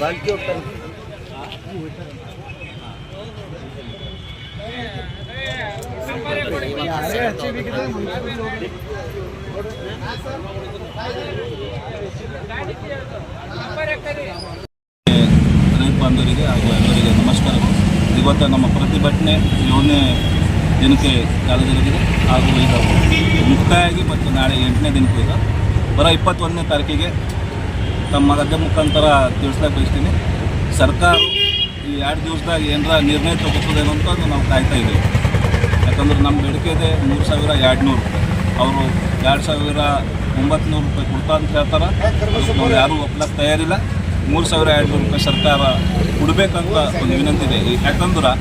ಬಾಲ್ಕಿ ಬಾಂಧವರಿಗೆ ಹಾಗೂ ಎಲ್ಲರಿಗೆ ನಮಸ್ಕಾರ. ಇವತ್ತು ನಮ್ಮ ಪ್ರತಿಭಟನೆ ಏಳನೇ ದಿನಕ್ಕೆ ಕಾಲದಲ್ಲಿದೆ ಹಾಗೂ ಇದು ಮುಕ್ತಾಯಾಗಿ ಮತ್ತು ನಾಳೆ ಎಂಟನೇ ದಿನಕ್ಕೂ ಈಗ. ಬರೋ ಇಪ್ಪತ್ತೊಂದನೇ ತಾರೀಕಿಗೆ ತಮ್ಮ ರಾಜ್ಯ ಮುಖಾಂತರ ತಿಳಿಸ್ಲಾಕ ಬಯಸ್ತೀನಿ ಸರ್ಕಾರ ಈ ಎರಡು ದಿವಸದಾಗ ಏನರ ನಿರ್ಣಯ ತಗೋತದೇನೋ ಅಂತ ನಾವು ಕಾಯ್ತಾ ಇದ್ದೀವಿ. ಯಾಕಂದ್ರೆ ನಮ್ಮ ಬೇಡಿಕೆ ಇದೆ ಮೂರು ಸಾವಿರ ಎರಡು ನೂರು ಅವರು ಎರಡು ಸಾವಿರ ಒಂಬತ್ತು ನೂರು ರೂಪಾಯಿ ಕೊಡ್ತಾ ಅಂತ ಹೇಳ್ತಾರೆ. ಅವ್ರು ಯಾರೂ ಒಪ್ಲಕ್ಕೆ ತಯಾರಿಲ್ಲ. ಮೂರು ಸಾವಿರ ಎರಡು ನೂರು ರೂಪಾಯಿ ಸರ್ಕಾರ ಕೊಡಬೇಕಂತ ಒಂದು ವಿನಂತಿ ಇದೆ. ಯಾಕಂದ್ರೆ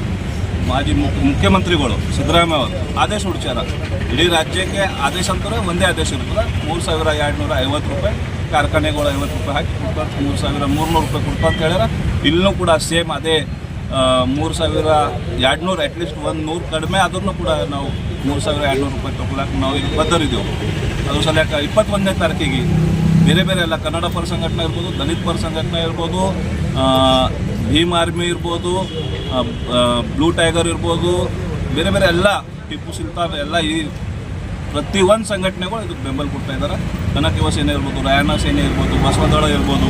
ಮಾಜಿ ಮುಖ್ಯ ಮುಖ್ಯಮಂತ್ರಿಗಳು ಸಿದ್ದರಾಮಯ್ಯ ಅವರು ಆದೇಶ ಹುಡ್ಚಾರ ಇಡೀ ರಾಜ್ಯಕ್ಕೆ ಆದೇಶ ಅಂತಾರೆ, ಒಂದೇ ಆದೇಶ ಇರ್ತದೆ. ಮೂರು ಸಾವಿರ ಎರಡು ನೂರ ಐವತ್ತು ರೂಪಾಯಿ. ಕಾರ್ಖಾನೆಗಳು ಐವತ್ತು ರೂಪಾಯಿ ಹಾಕಿ ಕೊಡ್ತಾರೆ ಮೂರು ಸಾವಿರ, ಮೂರ್ನೂರು ರೂಪಾಯಿ ಕೊಡ್ತಾ ಅಂತ ಹೇಳ್ಯಾರ. ಇಲ್ಲೂ ಕೂಡ ಸೇಮ್ ಅದೇ ಮೂರು ಸಾವಿರ ಎರಡು ನೂರು ಅಟ್ಲೀಸ್ಟ್ ಒಂದು ನೂರು ಕಡಿಮೆ ಆದ್ರೂ ಕೂಡ ನಾವು ಮೂರು ಸಾವಿರ ಎರಡು ನೂರು ರೂಪಾಯಿ ತೊಗೊಳಕ್ಕೆ ನಾವು ಇಲ್ಲಿ ಬದ್ಧರಿದ್ದೆವು. ಅದು ಸಲಕ ಇಪ್ಪತ್ತೊಂದನೇ ತಾರೀಕಿಗೆ ಬೇರೆ ಬೇರೆ ಎಲ್ಲ ಕನ್ನಡ ಪರ ಸಂಘಟನೆ ಇರ್ಬೋದು, ದಲಿತ ಪರ ಸಂಘಟನೆ ಇರ್ಬೋದು ಭೀಮ್ ಆರ್ಮಿ ಇರ್ಬೋದು ಬ್ಲೂ ಟೈಗರ್ ಇರ್ಬೋದು, ಬೇರೆ ಬೇರೆ ಎಲ್ಲ ಟಿಪ್ಪು ಸುಲ್ತಾನ್ ಎಲ್ಲ ಈ ಪ್ರತಿ ಒಂದು ಸಂಘಟನೆಗಳು ಇದಕ್ಕೆ ಬೆಂಬಲ ಕೊಡ್ತಾ ಇದ್ದಾರೆ ಕನಕ ಯುವ ಸೇನೆ ಇರ್ಬೋದು, ರಾಯಣ್ಣ ಸೇನೆ ಇರ್ಬೋದು, ಬಸವದಳ ಇರ್ಬೋದು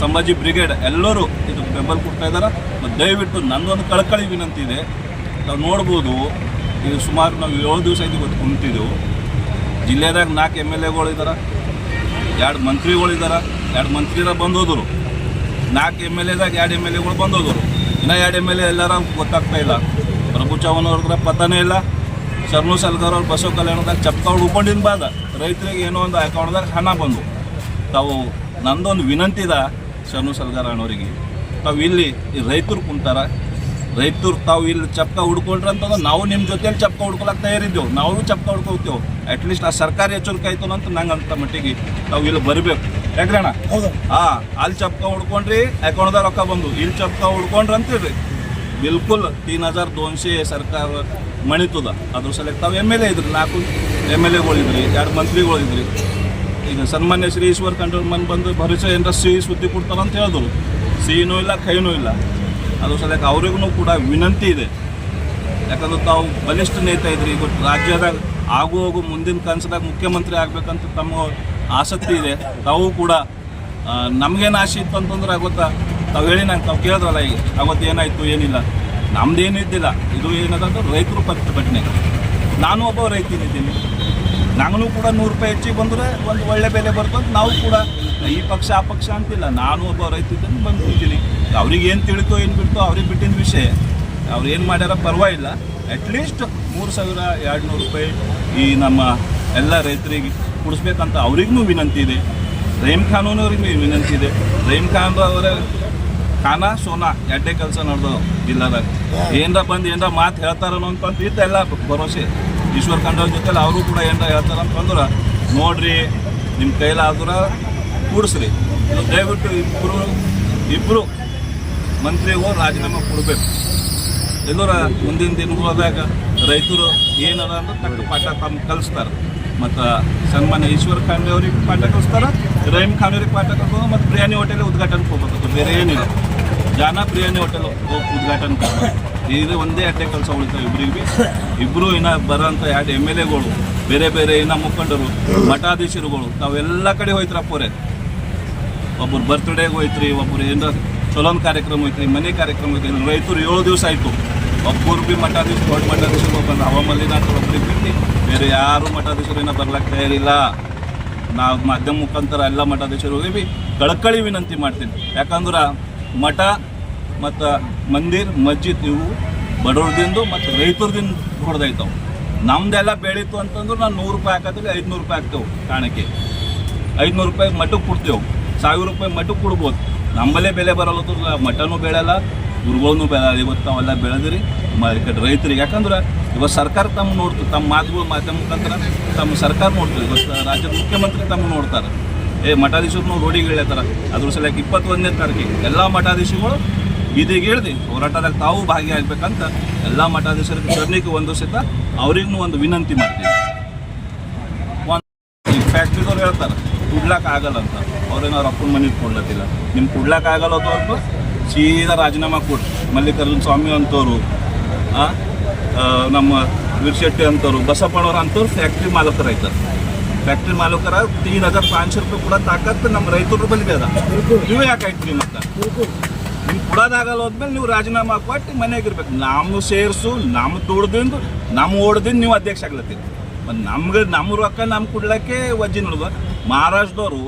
ಸಂಭಾಜಿ ಬ್ರಿಗೇಡ್ ಎಲ್ಲರೂ ಇದು ಬೆಂಬಲ ಕೊಡ್ತಾ ಇದ್ದಾರೆ ಮತ್ತು ದಯವಿಟ್ಟು ನನ್ನೊಂದು ಕಳಕಳಿ ವಿನಂತಿ ಇದೆ. ನಾವು ನೋಡ್ಬೋದು, ಇದು ಸುಮಾರು ನಾವು ಏಳು ದಿವಸ ಇದು ಇವತ್ತು ಕುಂತಿದ್ದೆವು ಜಿಲ್ಲೆದಾಗ ನಾಲ್ಕು ಎಂ ಎಲ್ ಎಗಳು ಇದ್ದಾರೆ ಎರಡು ಮಂತ್ರಿಗಳು ಇದ್ದಾರೆ ಎರಡು ಮಂತ್ರಿರ ಬಂದೋದರು. ನಾಲ್ಕು ಎಂ ಎಲ್ ಎದಾಗ ಎರಡು ಎಂ ಎಲ್ ಎಗಳು ಬಂದೋದರು. ಇನ್ನೂ ಎರಡು ಎಂ ಎಲ್ ಎ ಎಲ್ಲರ ಗೊತ್ತಾಗ್ತಾ ಇಲ್ಲ. ಪ್ರಭು ಚವ್ಹಾಣ್ ಅವ್ರದ್ರ ಪತನೇ ಇಲ್ಲ. ಶರ್ನು ಸಲ್ಗಾರ್ ಅವ್ರು ಬಸವ ಕಲ್ಯಾಣದಾಗ ಚಪ್ಪ ಉಳ್ಕೊಂಡಿನ ಬಾದ. ರೈತರಿಗೆ ಏನೋ ಒಂದು ಅಕೌಂಟ್ದಾಗ ಹಣ ಬಂದು ತಾವು ನಂದೊಂದು ವಿನಂತಿ ಇದೆ ಶರಣು ಸಲ್ಗಾರಣ್ಣವರಿಗೆ ತಾವು ಇಲ್ಲಿ ಈ ರೈತರು ಕುಂತಾರ ರೈತರು ತಾವು ಇಲ್ಲಿ ಚಪ್ಕ ಹುಡ್ಕೊಂಡ್ರೆ ಅಂತಂದ್ರೆ ನಾವು ನಿಮ್ಮ ಜೊತೆಯಲ್ಲಿ ಚಪ್ಕ ಹುಡ್ಕೊಳಕ್ಕೆ ತಯಾರಿದ್ದೆವು ನಾವು ಚಪ್ಕ ಹುಡ್ಕೋತೇವೆ ಅಟ್ಲೀಸ್ಟ್ ಆ ಸರ್ಕಾರಿ ಎಚ್ಚರಿಕೆ ಆಯ್ತು ಅಂತ ನಂಗೆ ಅಂತ ಮಟ್ಟಿಗೆ ತಾವು ಇಲ್ಲಿ ಬರಬೇಕು. ಯಾಕ್ರಿ ಹೌದು. ಹಾಂ ಅಲ್ಲಿ ಚಪ್ಕ ಹುಡ್ಕೊಂಡ್ರಿ ಅಕೌಂಟ್ದಾಗ ರೊಕ್ಕ ಬಂದು ಇಲ್ಲಿ ಚಪ್ಕ ಹುಡ್ಕೊಂಡ್ರಿ ಅಂತೀರಿ ಬಿಲ್ಕುಲ್ ತೀನ್ ಹಜಾರ್ ದೋನ್ಶೆ ಸರ್ಕಾರ ಮಣಿತದ ಅದ್ರ ಸಲಕ್ಕೆ ತಾವು ಎಂ ಎಲ್ ಎ ಇದ್ರಿ ನಾಲ್ಕು ಎಂ ಎಲ್ ಎಗಳಿದ್ರಿ ಎರಡು ಮಂತ್ರಿಗಳಿದ್ರಿ ಈಗ ಸನ್ಮಾನ್ಯ ಶ್ರೀ ಈಶ್ವರ್ ಕಂಡ್ರ ಮನ್ ಬಂದು ಭರಿಸೋ ಏನರ ಸಿಹಿ ಸುದ್ದಿ ಕೊಡ್ತಾರ ಅಂತ ಹೇಳಿದ್ರು ಸಿಹಿನೂ ಇಲ್ಲ ಕೈನೂ ಇಲ್ಲ ಅದ್ರ ಸಲಕ್ಕೆ ಅವ್ರಿಗೂ ಕೂಡ ವಿನಂತಿ ಇದೆ ಯಾಕಂದ್ರೆ ತಾವು ಬಲಿಷ್ಠ ನೇತ ಇದ್ರಿ ಇವತ್ತು ರಾಜ್ಯದಾಗ ಆಗು ಹೋಗು ಮುಂದಿನ ಕನಸದಾಗ ಮುಖ್ಯಮಂತ್ರಿ ಆಗ್ಬೇಕಂತ ತಮ್ಮ ಆಸಕ್ತಿ ಇದೆ ತಾವು ಕೂಡ ನಮಗೇನು ಆಸೆ ಇತ್ತು ಅಂತಂದ್ರೆ ಗೊತ್ತಾ ತಾವು ಹೇಳಿ ನಂಗೆ ತಾವು ಕೇಳಿದ್ರಲ್ಲ ಈಗ ಅವತ್ತು ಏನಾಯಿತು ಏನಿಲ್ಲ. ನಮ್ದೇನು ಇದ್ದಿಲ್ಲ. ಇದು ಏನದಂದ್ರೆ ರೈತರು ಪ್ರತಿಭಟನೆ ನಾನು ಒಬ್ಬ ರೈತನಿದ್ದೀನಿ. ನಾನು ಕೂಡ ನೂರು ರೂಪಾಯಿ ಹೆಚ್ಚಿಗೆ ಬಂದರೆ ಒಂದು ಒಳ್ಳೆ ಬೆಲೆ ಬರ್ತದೆ, ನಾವು ಕೂಡ ಈ ಪಕ್ಷ, ಆ ಪಕ್ಷ ಅಂತಿಲ್ಲ. ನಾನು ಒಬ್ಬ ರೈತ ಇದ್ದೀನಿ ಬಂದು ಕೂತೀನಿ. ಅವ್ರಿಗೆ ಏನು ತಿಳಿತೋ ಏನು ಬಿಡ್ತೋ ಅವ್ರಿಗೆ ಬಿಟ್ಟಿನ ವಿಷಯ. ಅವ್ರು ಏನು ಮಾಡ್ಯಾರ ಪರವಾಗಿಲ್ಲ. ಅಟ್ಲೀಸ್ಟ್ ಮೂರು ಸಾವಿರ ಎರಡು ನೂರು ರೂಪಾಯಿ ಈ ನಮ್ಮ ಎಲ್ಲ ರೈತರಿಗೆ ಕೊಡಿಸ್ಬೇಕಂತ ಅವ್ರಿಗೂ ವಿನಂತಿ ಇದೆ. ರಹೀಮ್ ಖಾನೂನವ್ರಿಗೆ ವಿನಂತಿ ಇದೆ. ರಹೀಮ್ ಖಾನ್ ಅವರ ಖಾನ ಸೋನಾ ಎಡ್ಡೆ ಕೆಲಸ ನಡೆದು ಜಿಲ್ಲಾದಾಗ. ಏನರ ಬಂದು ಏನರ ಮಾತು ಹೇಳ್ತಾರನೋ ಅಂತ ಇದ್ದ ಎಲ್ಲ ಭರೋಸೆ ಈಶ್ವರ್ ಖಂಡವ್ರ ಜೊತೆಲಿ ಅವರು ಕೂಡ ಏನರ ಹೇಳ್ತಾರ ಅಂತಂದ್ರೆ ನೋಡ್ರಿ ನಿಮ್ಮ ಕೈಲಾದ್ರೆ ಕೂಡಿಸ್ರಿ. ದಯವಿಟ್ಟು ಇಬ್ಬರು ಇಬ್ಬರು ಮಂತ್ರಿಗೂ ರಾಜೀನಾಮೆ ಕೊಡಬೇಕು. ಎಲ್ಲರ ಮುಂದಿನ ದಿನಗಳಾದಾಗ ರೈತರು ಏನದ ಅಂದ್ರೆ ತಕ್ಕ ಪಾಠ ತಮ್ಮ ಕಲಿಸ್ತಾರೆ. ಮತ್ತು ಸನ್ಮಾನ್ಯ ಈಶ್ವರ್ ಖಾಂಡೆ ಅವ್ರಿಗೆ ಪಾಠ ಕಲಿಸ್ತಾರೆ ರಹೀಮ್ ಖಾನ್ ಅವ್ರಿಗೆ ಪಾಠ ಕಲಿಸ್ತಾರೆ, ಮತ್ತು ಬಿರಿಯಾನಿ ಹೋಟೆಲ್ ಉದ್ಘಾಟನೆ ಹೋಗ್ಬೇಕು ಬೇರೆ ಏನಿಲ್ಲ. ಜಾನ ಬಿರಿಯಾನಿ ಹೋಟೆಲ್ ಉದ್ಘಾಟನೆ ಇದು ಒಂದೇ ಅಡ್ಡೆ ಕೆಲಸ ಉಳಿತಾವೆ ಇಬ್ಬರಿಗೆ ಇಬ್ಬರು ಇನ್ನು ಬರೋಂಥ ಎರಡು ಎಂ ಎಲ್ ಎಗಳು ಬೇರೆ ಬೇರೆ ಇನ್ನು ಮುಖಂಡರು, ಮಠಾಧೀಶರುಗಳು, ನಾವೆಲ್ಲ ಕಡೆ ಹೋಯ್ತ್ರಪ್ಪವ್ರೆ ಒಬ್ಬರು ಬರ್ತ್ಡೇಗೆ ಹೋಯ್ತ್ರಿ ಒಬ್ಬರು ಏನಾರ ಚಲೋನ್ ಕಾರ್ಯಕ್ರಮ ಹೋಯ್ತ್ರಿ, ಮನೆ ಕಾರ್ಯಕ್ರಮ ಹೋಯ್ತ್ರಿ ರೈತರು ಏಳು ದಿವಸ ಆಯಿತು. ಒಬ್ಬರು ಭೀ ಮಠಾಧೀಶ ದೊಡ್ಡ ಮಠಾಧೀಶರು ಬಂದು ಅವ ಮಲ್ಲಿನಾಥ್ ಒಬ್ಬರಿಗೆ ಬಿಟ್ಟು ಬೇರೆ ಯಾರು ಮಠಾಧೀಶರು ಏನೋ ಬರ್ಲಕ್ಕೆ ತಯಾರಿಲ್ಲ. ನಾವು ಮಾಧ್ಯಮ ಮುಖಾಂತರ ಎಲ್ಲ ಮಠಾಧೀಶರು ಭೀ ಕಳಕಳಿ ವಿನಂತಿ ಮಾಡ್ತೀನಿ. ಯಾಕಂದ್ರೆ ಮಠ, ಮತ್ತು ಮಂದಿರ್, ಮಸ್ಜಿದ್ ಇವು ಬಡವ್ರದಿಂದ ಮತ್ತು ರೈತರದಿಂದ ಹೊಡೆದೈತವು. ನಮ್ದೆಲ್ಲ ಬೆಳೀತು ಅಂತಂದ್ರೆ ನಾನು ನೂರು ರೂಪಾಯಿ ಹಾಕೋದ್ರೆ ಐದುನೂರು ರೂಪಾಯಿ ಹಾಕ್ತೇವೆ ಕಾಣಕ್ಕೆ. ಐದುನೂರು ರೂಪಾಯಿ ಮಠಕ್ಕೆ ಕೊಡ್ತೇವೆ. ಸಾವಿರ ರೂಪಾಯಿ ಮಠಕ್ಕೆ ಕೊಡ್ಬೋದು. ನಮ್ಮಲ್ಲೇ ಬೆಲೆ ಬರಲ್ಲ ಮಠನೂ ಬೆಳೆಯಲ್ಲ ಗುರುಗಳನ್ನೂ ಬೆಳೆಯಲ್ಲ. ಇವತ್ತು ನಾವೆಲ್ಲ ಬೆಳೆದಿರಿ ಮ ಕಡೆ ರೈತರಿಗೆ. ಯಾಕಂದ್ರೆ ಇವತ್ತು ಸರ್ಕಾರ ತಮ್ಮ ನೋಡ್ತು ತಮ್ಮ ಮಾತುಗಳು ಮಾಧ್ಯಮ ಮುಖಾಂತರ ತಮ್ಮ ಸರ್ಕಾರ ನೋಡ್ತದೆ. ಇವತ್ತು ರಾಜ್ಯದ ಮುಖ್ಯಮಂತ್ರಿ ತಮ್ಮ ನೋಡ್ತಾರೆ. ಏ, ಮಠಾಧೀಶರು ರೋಡಿಗೆ ಇಳಿತಾರ ಅದ್ರ ಸಲಕ್ಕೆ ಇಪ್ಪತ್ತೊಂದನೇ ತಾರೀಕಿಗೆ ಎಲ್ಲ ಮಠಾಧೀಶಗಳು ಬೀದಿಗೆ ಇಳಿದು ಹೋರಾಟದಾಗ ತಾವು ಭಾಗಿಯಾಗಬೇಕಂತ ಎಲ್ಲ ಮಠಾಧೀಶರಿಗೆ ಚರ್ಣಿಗೆ ಒಂದು ಸಹಿತ ಅವ್ರಿಗೂ ಒಂದು ವಿನಂತಿ ಮಾಡ್ತೀವಿ ಒಂದು ಫ್ಯಾಕ್ಟ್ರಿದವ್ರು ಹೇಳ್ತಾರೆ, ಕೊಡ್ಲಾಕ್ ಆಗಲ್ಲ ಅಂತ. ಅವ್ರೇನೋ ಅಪ್ಪನ ಮನೆಗೆ ಕೊಡ್ಲತ್ತಿಲ್ಲ. ನಿಮ್ಗೆ ಕೊಡ್ಲಾಕ್ ಆಗಲ್ಲ ಅಂತ ಸೀದಾ ರಾಜೀನಾಮಾ ಕೊಟ್ಟು ಮಲ್ಲಿಕಾರ್ಜುನ ಸ್ವಾಮಿ ಅಂತವರು ನಮ್ಮ ವೀರಶೆಟ್ಟಿ ಅಂತವ್ರು ಬಸಪ್ಪನವ್ರು ಅಂತವ್ರು ಫ್ಯಾಕ್ಟ್ರಿ ಮಾಲಕರು ಆಯ್ತಾರೆ ಫ್ಯಾಕ್ಟ್ರಿ ಮಾಲೀಕರ ತೀನ್ ಹಜಾರ್ ಪಾಂಚ್ ರೂಪಾಯಿ ಕೂಡ ತಾಕತ್ ನಮ್ಮ ರೈತರ ಬಂದಿದೆ ಅದ. ನೀವು ಯಾಕೆ ಆಯ್ತು ಮತ್ತೆ? ನಿಮ್ಗೆ ಕೊಡೋದಾಗಲ್ಲ ಹೋದ್ಮೇಲೆ ನೀವು ರಾಜೀನಾಮೆ ಕೊಟ್ಟು ಮನೆಗೆ ಇರ್ಬೇಕು. ನಮ್ಮ ಸೇರ್ಸು ನಮ್ಮ ದುಡ್ದಿಂದ ನಮ್ಮ ಓಡ್ದಿಂದ ನೀವು ಅಧ್ಯಕ್ಷ ಆಗ್ಲತ್ತೀರಿ. ಮತ್ತು ನಮ್ಗೆ ನಮ್ಮ ರೊಕ್ಕ ನಮ್ಗೆ ಕೊಡ್ಲಿಕ್ಕೆ ವಜ್ಜಿ ನೋಡುವ. ಮಹಾರಾಷ್ಟ್ರದವರು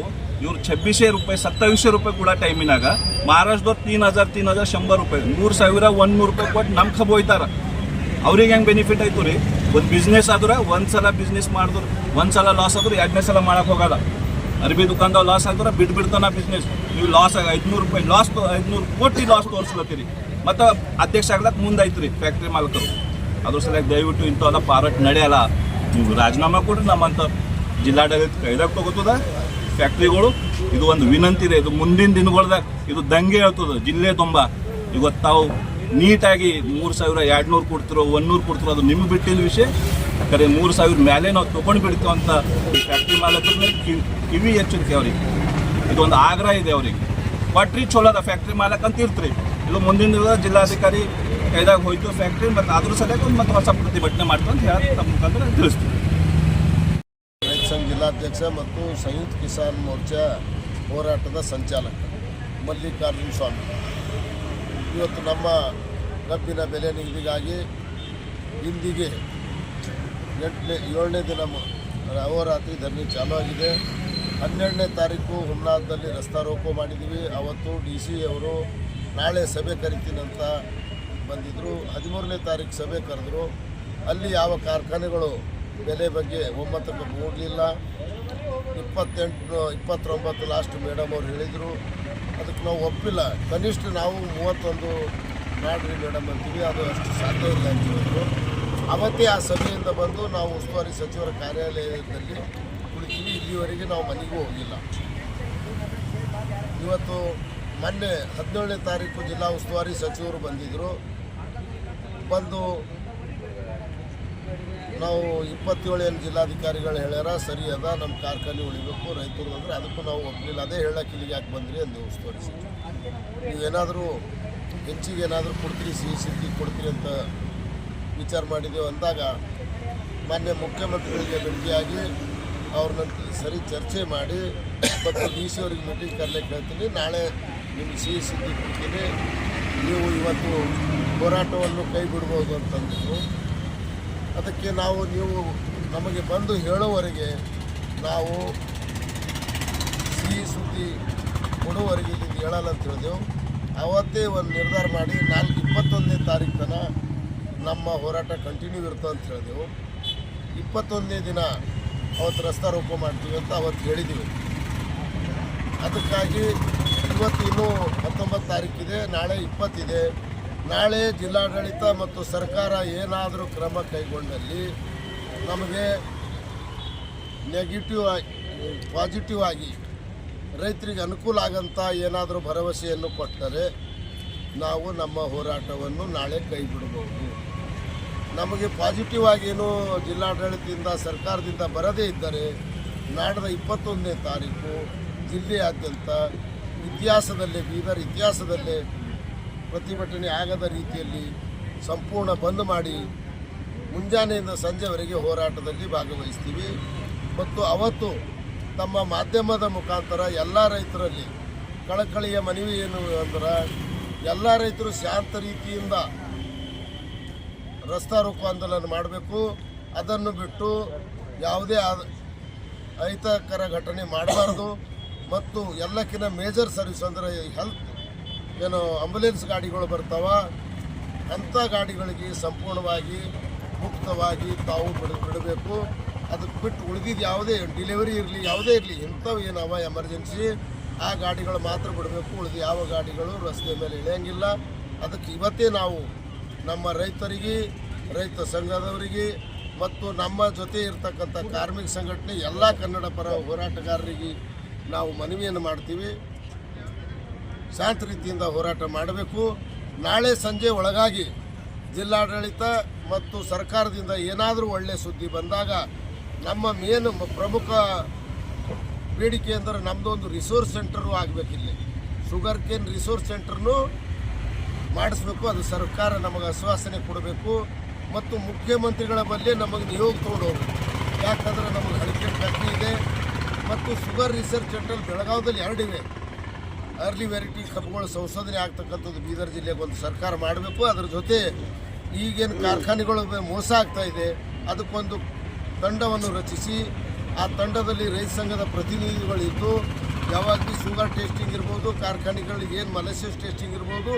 ಇವ್ರು ಛಬ್ಬೀಸೇ ರೂಪಾಯಿ, ಸತ್ತಾವಿಸೇ ರೂಪಾಯಿ ಕೂಡ ಟೈಮಿನಾಗ ಮಹಾರಾಷ್ಟ್ರದವ್ರು ತೀನ್ ಹಜಾರ್ ತೀನ್ ಹಜಾರ್ ಶಂಬರ್ ರೂಪಾಯಿ. ಮೂರು ಸಾವಿರ ಒಂದು ನೂರು ರೂಪಾಯಿ ಕೊಟ್ಟು ನಮ್ಮ ಹೋಯ್ತಾರ ಅವ್ರಿಗೆ ಹೆಂಗೆ ಬೆನಿಫಿಟ್ ಆಯ್ತು ರೀ? ಒಂದು ಬಿಸ್ನೆಸ್ ಆದ್ರೆ, ಒಂದು ಸಲ ಬಿಸ್ನೆಸ್ ಮಾಡಿದ್ರು, ಒಂದು ಸಲ ಲಾಸ್ ಆದ್ರೆ, ಎರಡನೇ ಸಲ ಮಾಡಕ್ಕೆ ಹೋಗಲ್ಲ. ಅರ್ಬಿ ದುಕಾನ್ದಾಗ ಲಾಸ್ ಆದ್ರೆ ಬಿಟ್ಟು ಬಿಡ್ತಾನ ಬಿಸ್ನೆಸ್ ನೀವು ಲಾಸ್ ಆಗ ಐದುನೂರು ರೂಪಾಯಿ ಲಾಸ್ ಐದುನೂರು ಕೋಟಿ ಲಾಸ್ ತೋರಿಸ್ಲತ್ತೀರಿ ಮತ್ತು ಅಧ್ಯಕ್ಷ ಆಗ್ಲಕ್ಕೆ ಮುಂದೆ ಐತ್ರಿ ರೀ ಫ್ಯಾಕ್ಟ್ರಿ ಮಾಲಕರು. ಅದ್ರ ಸಲ ದಯವಿಟ್ಟು ಇಂಥವೆಲ್ಲ ಪಾರಟ್ ನಡೆಯಲ್ಲ. ನೀವು ರಾಜೀನಾಮೆ ಕೊಡ್ರಿ ನಮ್ಮಂತ ಜಿಲ್ಲಾಡಳಿತ ಕೈದಾಗ ತಗೋತದ. ಫ್ಯಾಕ್ಟ್ರಿಗಳು ಇದು ಒಂದು ವಿನಂತಿ ಇದೆ. ಇದು ಮುಂದಿನ ದಿನಗಳ್ದಾಗ ಇದು ದಂಗೆ ಹೇಳ್ತದ. ಜಿಲ್ಲೆ ತುಂಬ. ಇವತ್ತು ತಾವು ನೀಟಾಗಿ ಮೂರು ಸಾವಿರ, ಎರಡು ನೂರು ಕೊಡ್ತಿರೋ ಒಂದೂರು ಕೊಡ್ತಿರೋ ಅದು ನಿಮ್ಗೆ ಬಿಟ್ಟಿದ್ದ ವಿಷಯ. ಕರೆ ಮೂರು ಸಾವಿರ ಮೇಲೆ ನಾವು ತೊಗೊಂಡು ಬಿಡ್ತೀವಿ ಅಂತ ಫ್ಯಾಕ್ಟ್ರಿ ಮಾಲಕರನ್ನ ಕಿವಿ ಕಿವಿ ಎಚ್ಚರಿಕೆ ಅವ್ರಿಗೆ. ಇದೊಂದು ಆಗ್ರಹ ಇದೆ ಅವ್ರಿಗೆ. ಕೊಟ್ರಿ ಚಲೋ ಅದ ಫ್ಯಾಕ್ಟ್ರಿ ಮಾಲಕ್ ಅಂತ ಇರ್ತ್ರಿ. ಇದು ಮುಂದಿನ ದಿನದ ಜಿಲ್ಲಾಧಿಕಾರಿ ಕೈದಾಗ ಹೋಯ್ತು ಫ್ಯಾಕ್ಟ್ರಿ, ಮತ್ತು ಅದ್ರ ಸಲುವಾಗಿ ಒಂದು ಮತ್ತೆ ಹೊಸ ಪ್ರತಿಭಟನೆ ಮಾಡ್ತು ಅಂತ ಹೇಳಿ ತಮ್ಮ ಮುಖಾಂತರ ತಿಳಿಸ್ತೀವಿ ರೈತ ಸಂಘ ಜಿಲ್ಲಾಧ್ಯಕ್ಷ ಮತ್ತು ಸಂಯುಕ್ತ ಕಿಸಾನ್ ಮೋರ್ಚಾ ಹೋರಾಟದ ಸಂಚಾಲಕ ಮಲ್ಲಿಕಾರ್ಜುನ ಸ್ವಾಮಿ. ಇವತ್ತು ನಮ್ಮ ಕಬ್ಬಿನ ಬೆಲೆ ನಿಗದಿಗಾಗಿ ಇಂದಿಗೆ ಎಂಟನೇ, ಏಳನೇ ದಿನ ಅಹೋರಾತ್ರಿ ಧರಣಿ ಚಾಲೂ ಆಗಿದೆ ಹನ್ನೆರಡನೇ ತಾರೀಕು ಹುಮ್ನಾದಲ್ಲಿ ರಸ್ತಾರೋಪ ಮಾಡಿದ್ದೀವಿ. ಅವತ್ತು ಡಿ ಸಿ ಅವರು ನಾಳೆ ಸಭೆ ಕರಿತೀನಂತ ಬಂದಿದ್ದರು ಹದಿಮೂರನೇ ತಾರೀಕು ಸಭೆ ಕರೆದ್ರು. ಅಲ್ಲಿ ಯಾವ ಕಾರ್ಖಾನೆಗಳು ಬೆಲೆ ಬಗ್ಗೆ ಒಮ್ಮತಕ್ಕೆ ಮೂಡಲಿಲ್ಲ ಇಪ್ಪತ್ತೆಂಟು, ಇಪ್ಪತ್ತೊಂಬತ್ತು ಲಾಸ್ಟ್ ಮೇಡಮ್ ಅವ್ರು ಹೇಳಿದರು. ಅದಕ್ಕೆ ನಾವು ಒಪ್ಪಿಲ್ಲ. ಕನಿಷ್ಠ ನಾವು ಮೂವತ್ತೊಂದು ಮಾಡ್ರಿ ಮೇಡಮ್ ಅಂತೀವಿ. ಅದು ಅಷ್ಟು ಸಾಧ್ಯ ಇಲ್ಲ ಅಂತ ಹೇಳಿದ್ರು. ಅವತ್ತೇ ಆ ಸಭೆಯಿಂದ ಬಂದು ನಾವು ಉಸ್ತುವಾರಿ ಸಚಿವರ ಕಾರ್ಯಾಲಯದಲ್ಲಿ ಕುಳಿತೀವಿ. ಇಲ್ಲಿವರೆಗೆ ನಾವು ಮನೆಗೂ ಹೋಗಿಲ್ಲ. ಇವತ್ತು ಮೊನ್ನೆ ಹದಿನೇಳನೇ ತಾರೀಕು ಜಿಲ್ಲಾ ಉಸ್ತುವಾರಿ ಸಚಿವರು ಬಂದಿದ್ದರು ಬಂದು ನಾವು ಇಪ್ಪತ್ತೇಳು ಏನು ಜಿಲ್ಲಾಧಿಕಾರಿಗಳು ಹೇಳ್ಯಾರ, ಸರಿ ಅದ ನಮ್ಮ ಕಾರ್ಖಾನೆ ಉಳಿಬೇಕು, ರೈತರು ಅಂದರೆ ಅದಕ್ಕೂ ನಾವು ಒಪ್ಪಲಿಲ್ಲ ಅದೇ ಹೇಳಕ್ಕೆ ಇಲ್ಲಿಗೆ ಯಾಕೆ ಬಂದ್ರಿ ಅಂದು ನೀವು ನೀವೇನಾದರೂ ಹೆಚ್ಚಿಗೆ ಏನಾದರೂ ಕೊಡ್ತೀರಿ ಸಿಹಿ ಸಿದ್ಧಿ ಕೊಡ್ತೀರಿ ಅಂತ ವಿಚಾರ ಮಾಡಿದೆವು ಅಂದಾಗ ಮಾನ್ಯ ಮುಖ್ಯಮಂತ್ರಿಗಳಿಗೆ ಭೇಟಿಯಾಗಿ ಅವ್ರನ್ನ ಸರಿ ಚರ್ಚೆ ಮಾಡಿ, ಮತ್ತು ಡಿ ಸಿ ಅವ್ರಿಗೆ ಮೀಟಿಂಗ್ ಕರ್ಲಿಕ್ಕೆ ಹೇಳ್ತೀನಿ, ನಾಳೆ ನಿಮ್ಗೆ ಸಿಹಿ ಸಿದ್ಧಿ ಕೊಡ್ತೀನಿ, ನೀವು ಇವತ್ತು ಹೋರಾಟವನ್ನು ಕೈ ಬಿಡ್ಬೋದು ಅಂತಂದ್ರು. ಅದಕ್ಕೆ ನಾವು ನೀವು ನಮಗೆ ಬಂದು ಹೇಳೋವರೆಗೆ ನಾವು ಸಿಹಿ ಸುದ್ದಿ ಕೊಡುವವರೆಗೆ ಇದು ಹೇಳಲ್ಲ ಅಂತ ಹೇಳಿದೆವು. ಅವತ್ತೇ ಒಂದು ನಿರ್ಧಾರ ಮಾಡಿ ನಾಲ್ಕು ಇಪ್ಪತ್ತೊಂದನೇ ತಾರೀಕು ನಮ್ಮ ಹೋರಾಟ ಕಂಟಿನ್ಯೂ ಇರ್ತದೆ ಅಂತ ಹೇಳಿದೆವು. ಇಪ್ಪತ್ತೊಂದನೇ ದಿನ ಅವತ್ತು ರಸ್ತಾ ರೋಪ ಮಾಡ್ತೀವಿ ಅಂತ ಅವತ್ತು ಹೇಳಿದ್ದೀವಿ ಅದಕ್ಕಾಗಿ ಇವತ್ತು ಇನ್ನೂ ಹತ್ತೊಂಬತ್ತು ತಾರೀಕಿದೆ ನಾಳೆ ಇಪ್ಪತ್ತಿದೆ. ನಾಳೆ ಜಿಲ್ಲಾಡಳಿತ ಮತ್ತು ಸರ್ಕಾರ ಏನಾದರೂ ಕ್ರಮ ಕೈಗೊಂಡಲ್ಲಿ ನಮಗೆ ನೆಗೆಟಿವ್ ಆಗಿ ಪಾಸಿಟಿವ್ ಆಗಿ ರೈತರಿಗೆ ಅನುಕೂಲ ಆಗಂಥ ಏನಾದರೂ ಭರವಸೆಯನ್ನು ಕೊಟ್ಟರೆ ನಾವು ನಮ್ಮ ಹೋರಾಟವನ್ನು ನಾಳೆ ಕೈ ಬಿಡಬಹುದು ನಮಗೆ ಪಾಸಿಟಿವ್ ಆಗೇನು ಜಿಲ್ಲಾಡಳಿತದಿಂದ, ಸರ್ಕಾರದಿಂದ ಬರದೇ ಇದ್ದರೆ ನಾಡಿದ ಇಪ್ಪತ್ತೊಂದನೇ ತಾರೀಕು ಜಿಲ್ಲೆಯಾದ್ಯಂತ ಇತಿಹಾಸದಲ್ಲೇ ಬೀದರ್ ಇತಿಹಾಸದಲ್ಲೇ ಪ್ರತಿಭಟನೆ ಆಗದ ರೀತಿಯಲ್ಲಿ ಸಂಪೂರ್ಣ ಬಂದ್ ಮಾಡಿ ಮುಂಜಾನೆಯಿಂದ ಸಂಜೆವರೆಗೆ ಹೋರಾಟದಲ್ಲಿ ಭಾಗವಹಿಸ್ತೀವಿ. ಮತ್ತು ಅವತ್ತು ತಮ್ಮ ಮಾಧ್ಯಮದ ಮುಖಾಂತರ ಎಲ್ಲ ರೈತರಲ್ಲಿ ಕಳಕಳಿಯ ಮನವಿ ಏನು ಅಂದ್ರೆ, ಎಲ್ಲ ರೈತರು ಶಾಂತ ರೀತಿಯಿಂದ ರಸ್ತಾ ರೋಕು ಆಂದೋಲನ ಮಾಡಬೇಕು. ಅದನ್ನು ಬಿಟ್ಟು ಯಾವುದೇ ಅಹಿತಕರ ಘಟನೆ ಮಾಡಬಾರ್ದು. ಮತ್ತು ಎಲ್ಲಕ್ಕಿಂತ ಮೇಜರ್ ಸರ್ವಿಸ್ ಅಂದರೆ ಹೆಲ್ತ್ ಏನು ಆಂಬುಲೆನ್ಸ್ ಗಾಡಿಗಳು ಬರ್ತಾವ, ಅಂಥ ಗಾಡಿಗಳಿಗೆ ಸಂಪೂರ್ಣವಾಗಿ ಮುಕ್ತವಾಗಿ ತಾವು ಬಿಡ, ಬಿಡಬೇಕು. ಅದಕ್ಕೆ ಬಿಟ್ಟು ಉಳಿದಿದ್ದು ಯಾವುದೇ ಡಿಲಿವರಿ ಇರಲಿ, ಯಾವುದೇ ಇರಲಿ, ಇಂಥವು ಏನವ ಎಮರ್ಜೆನ್ಸಿ ಆ ಗಾಡಿಗಳು ಮಾತ್ರ ಬಿಡಬೇಕು, ಉಳಿದು ಯಾವ ಗಾಡಿಗಳು ರಸ್ತೆ ಮೇಲೆ ಇಳಿಯಂಗಿಲ್ಲ. ಅದಕ್ಕೆ ಇವತ್ತೇ ನಾವು ನಮ್ಮ ರೈತರಿಗೆ, ರೈತ ಸಂಘದವರಿಗೆ ಮತ್ತು ನಮ್ಮ ಜೊತೆ ಇರತಕ್ಕಂಥ ಕಾರ್ಮಿಕ ಸಂಘಟನೆ, ಎಲ್ಲ ಕನ್ನಡ ಪರ ಹೋರಾಟಗಾರರಿಗೆ ನಾವು ಮನವಿಯನ್ನು ಮಾಡ್ತೀವಿ. ಶಾಂತ ರೀತಿಯಿಂದ ಹೋರಾಟ ಮಾಡಬೇಕು. ನಾಳೆ ಸಂಜೆ ಒಳಗಾಗಿ ಜಿಲ್ಲಾಡಳಿತ ಮತ್ತು ಸರ್ಕಾರದಿಂದ ಏನಾದರೂ ಒಳ್ಳೆಯ ಸುದ್ದಿ ಬಂದಾಗ ನಮ್ಮ ಮೇನ್ ಪ್ರಮುಖ ಬೇಡಿಕೆ ಅಂದರೆ ನಮ್ಮದು ಒಂದು ರಿಸೋರ್ಸ್ ಸೆಂಟರು ಆಗಬೇಕಿಲ್ಲಿ. ಶುಗರ್ ಕೇನ್ ರಿಸೋರ್ಸ್ ಸೆಂಟರ್ನು ಮಾಡಿಸ್ಬೇಕು. ಅದು ಸರ್ಕಾರ ನಮಗೆ ಆಶ್ವಾಸನೆ ಕೊಡಬೇಕು. ಮತ್ತು ಮುಖ್ಯಮಂತ್ರಿಗಳ ಬಳಿ ನಮಗೆ ನಿಯೋಗ ತೊಗೊಂಡು ಹೋಗ್ಬೇಕು. ಯಾಕಂದ್ರೆ ನಮಗೆ ಹಳಿಕೆ ಫ್ಯಾಕ್ಟ್ರಿ ಇದೆ. ಮತ್ತು ಶುಗರ್ ರಿಸರ್ಚ್ ಸೆಂಟರ್ ಬೆಳಗಾವದಲ್ಲಿ ಎರಡಿವೆ ಅರ್ಲಿ ವೆರೈಟಿ ಕಬ್ಬುಗಳು ಸಂಶೋಧನೆ ಆಗ್ತಕ್ಕಂಥದ್ದು ಬೀದರ್ ಜಿಲ್ಲೆಗೆ ಒಂದು ಸರ್ಕಾರ ಮಾಡಬೇಕು. ಅದರ ಜೊತೆ ಈಗೇನು ಕಾರ್ಖಾನೆಗಳು ಮೋಸ ಆಗ್ತಾ ಇದೆ. ಅದಕ್ಕೊಂದು ತಂಡವನ್ನು ರಚಿಸಿ, ಆ ತಂಡದಲ್ಲಿ ರೈತ ಸಂಘದ ಪ್ರತಿನಿಧಿಗಳಿದ್ದು, ಯಾವಾಗಲೂ ಶುಗರ್ ಟೆಸ್ಟಿಂಗ್ ಇರ್ಬೋದು, ಕಾರ್ಖಾನೆಗಳಿಗೆ ಏನು ಮಲಸಿಯಸ್ ಟೆಸ್ಟಿಂಗ್ ಇರ್ಬೋದು,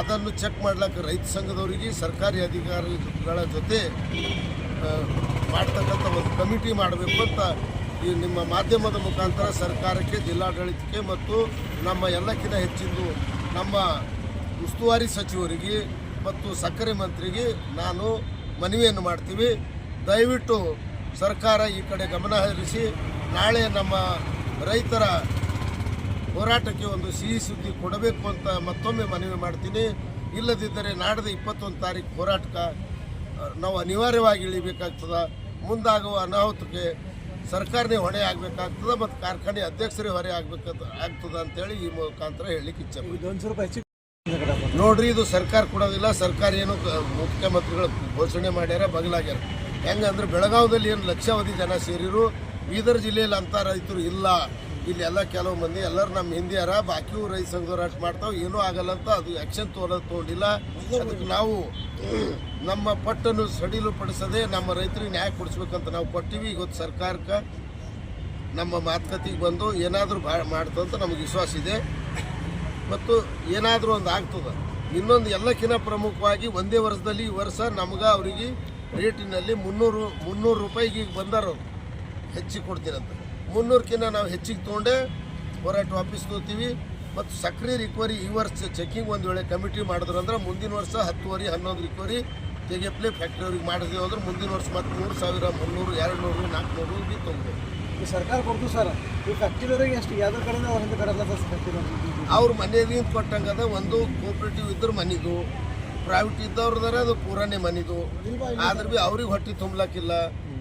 ಅದನ್ನು ಚೆಕ್ ಮಾಡ್ಲಿಕ್ಕೆ ರೈತ ಸಂಘದವರಿಗೆ, ಸರ್ಕಾರಿ ಅಧಿಕಾರಿಗಳ ಜೊತೆ ಮಾಡ್ತಕ್ಕಂಥ ಒಂದು ಕಮಿಟಿ ಮಾಡಬೇಕು ಅಂತ ಈ ನಿಮ್ಮ ಮಾಧ್ಯಮದ ಮುಖಾಂತರ ಸರ್ಕಾರಕ್ಕೆ, ಜಿಲ್ಲಾಡಳಿತಕ್ಕೆ ಮತ್ತು ನಮ್ಮ ಎಲ್ಲಕ್ಕಿಂತ ಹೆಚ್ಚಿಂದು ನಮ್ಮ ಉಸ್ತುವಾರಿ ಸಚಿವರಿಗೆ ಮತ್ತು ಸಕ್ಕರೆ ಮಂತ್ರಿಗೆ ನಾನು ಮನವಿಯನ್ನು ಮಾಡ್ತೀವಿ. ದಯವಿಟ್ಟು ಸರ್ಕಾರ ಈ ಕಡೆ ಗಮನ ಹರಿಸಿ, ನಾಳೆ ನಮ್ಮ ರೈತರ ಹೋರಾಟಕ್ಕೆ ಒಂದು ಸಿಹಿ ಸುದ್ದಿ ಕೊಡಬೇಕು ಅಂತ ಮತ್ತೊಮ್ಮೆ ಮನವಿ ಮಾಡ್ತೀನಿ. ಇಲ್ಲದಿದ್ದರೆ ನಾಡದ ಇಪ್ಪತ್ತೊಂದು ತಾರೀಕು ಹೋರಾಟಕ್ಕೆ ನಾವು ಅನಿವಾರ್ಯವಾಗಿ ಇಳಿಬೇಕಾಗ್ತದೆ. ಮುಂದಾಗುವ ಅನಾಹುತಕ್ಕೆ ಸರ್ಕಾರನೇ ಹೊಣೆ ಆಗಬೇಕಾಗ್ತದೆ ಮತ್ತು ಕಾರ್ಖಾನೆ ಅಧ್ಯಕ್ಷರೇ ಹೊರೆ ಆಗ್ಬೇಕಂತ ಆಗ್ತದೆ ಅಂತೇಳಿ ಈ ಮುಖಾಂತರ ಹೇಳಲಿಕ್ಕೆ ಇಚ್ಛೆ ನೋಡ್ರಿ ಇದು ಸರ್ಕಾರ ಕೊಡೋದಿಲ್ಲ ಸರ್ಕಾರ ಏನು ಮುಖ್ಯಮಂತ್ರಿಗಳು ಘೋಷಣೆ ಮಾಡ್ಯಾರ ಬಗಲಾಗ್ಯಾರ. ಹೆಂಗಂದ್ರೆ ಬೆಳಗಾವಿದಲ್ಲಿ ಏನು ಲಕ್ಷಾವಧಿ ಜನ ಸೇರಿರು ಬೀದರ್ ಜಿಲ್ಲೆಯಲ್ಲಿ ಅಂತ ರೈತರು ಇಲ್ಲ. ಇಲ್ಲಿ ಎಲ್ಲ ಕೆಲವು ಮಂದಿ ಎಲ್ಲರೂ ನಮ್ಮ ಹಿಂದಿಯಾರ ಬಾಕಿಯೂ ರೈತ ಸಂಘ ಹೋರಾಟ ಮಾಡ್ತಾವೆ ಏನೂ ಆಗಲ್ಲ ಅಂತ ಅದು ಆ್ಯಕ್ಷನ್ ತೋರ ತೊಗೊಂಡಿಲ್ಲ ಅದಕ್ಕೆ ನಾವು ನಮ್ಮ ಪಟ್ಟನ್ನು ಸಡಿಲು ಪಡಿಸದೆ ನಮ್ಮ ರೈತರಿಗೆ ನ್ಯಾಯ ಕೊಡಿಸ್ಬೇಕಂತ ನಾವು ಕೊಟ್ಟಿವಿ. ಇವತ್ತು ಸರ್ಕಾರಕ್ಕೆ ನಮ್ಮ ಮಾತುಕತೆಗೆ ಬಂದು ಏನಾದರೂ ಭಾಳ ಮಾಡ್ತಂತ ನಮಗೆ ವಿಶ್ವಾಸ ಇದೆ. ಮತ್ತು ಏನಾದರೂ ಒಂದು ಆಗ್ತದೆ. ಇನ್ನೊಂದು ಎಲ್ಲಕ್ಕಿಂತ ಪ್ರಮುಖವಾಗಿ ಒಂದೇ ವರ್ಷದಲ್ಲಿ ಈ ವರ್ಷ ನಮ್ಗೆ ಅವರಿಗೆ ರೇಟಿನಲ್ಲಿ ಮುನ್ನೂರು ಮುನ್ನೂರು ರೂಪಾಯಿಗೆ ಈಗ ಬಂದಾರ ಹೆಚ್ಚಿಗೆ ಕೊಡ್ತೀರಂತ ಮುನ್ನೂರಕ್ಕಿಂತ ನಾವು ಹೆಚ್ಚಿಗೆ ತೊಗೊಂಡೆ, ಹೋರಾಟ ವಾಪಸ್ ತೊಗೋತೀವಿ. ಮತ್ತು ಸಕ್ರೆ ರಿಕ್ವರಿ ಈ ವರ್ಷ ಚೆಕಿಂಗ್ ಒಂದು ವೇಳೆ ಕಮಿಟಿ ಮಾಡಿದ್ರು ಅಂದ್ರೆ ಮುಂದಿನ ವರ್ಷ ಹತ್ತುವರೆ, ಹನ್ನೊಂದು ರಿಕವರಿ ತೆಗೆಪ್ಲೆ ಫ್ಯಾಕ್ಟ್ರಿ ಅವ್ರಿಗೆ ಮಾಡಿದ್ವಿ ಅಂದ್ರೆ ಮುಂದಿನ ವರ್ಷ ಮತ್ತೆ ಮೂರು ಸಾವಿರ ಮುನ್ನೂರು ಎರಡು ನೂರು ನಾಲ್ಕುನೂರು ಬಿ ತೊಗೊಬೋದು ಈ ಸರ್ಕಾರ ಕೊಡ್ತು ಸರ್. ಈ ಫ್ಯಾಕ್ಟ್ರಿದವ್ರಿಗೆ ಎಷ್ಟು ಯಾವ್ದ್ರ ಕಡೆ ಅವ್ರಿಂದ ಕಡೆ ಸರ್ ಫ್ಯಾಕ್ಟ್ರಿ ಅವ್ರ? ಮನೆಯಿಂದ ಕೊಟ್ಟಂಗದ ಒಂದು ಕೋಪ್ರೇಟಿವ್ ಇದ್ರ ಮನಿದು. ಪ್ರೈವೇಟ್ ಇದ್ದವ್ರದಾರ ಅದು ಪೂರಾನೇ ಮನಿದು. ಆದ್ರೆ ಭೀ ಅವ್ರಿಗೆ ಹೊಟ್ಟೆ ತುಂಬಲಕ್ಕಿಲ್ಲ.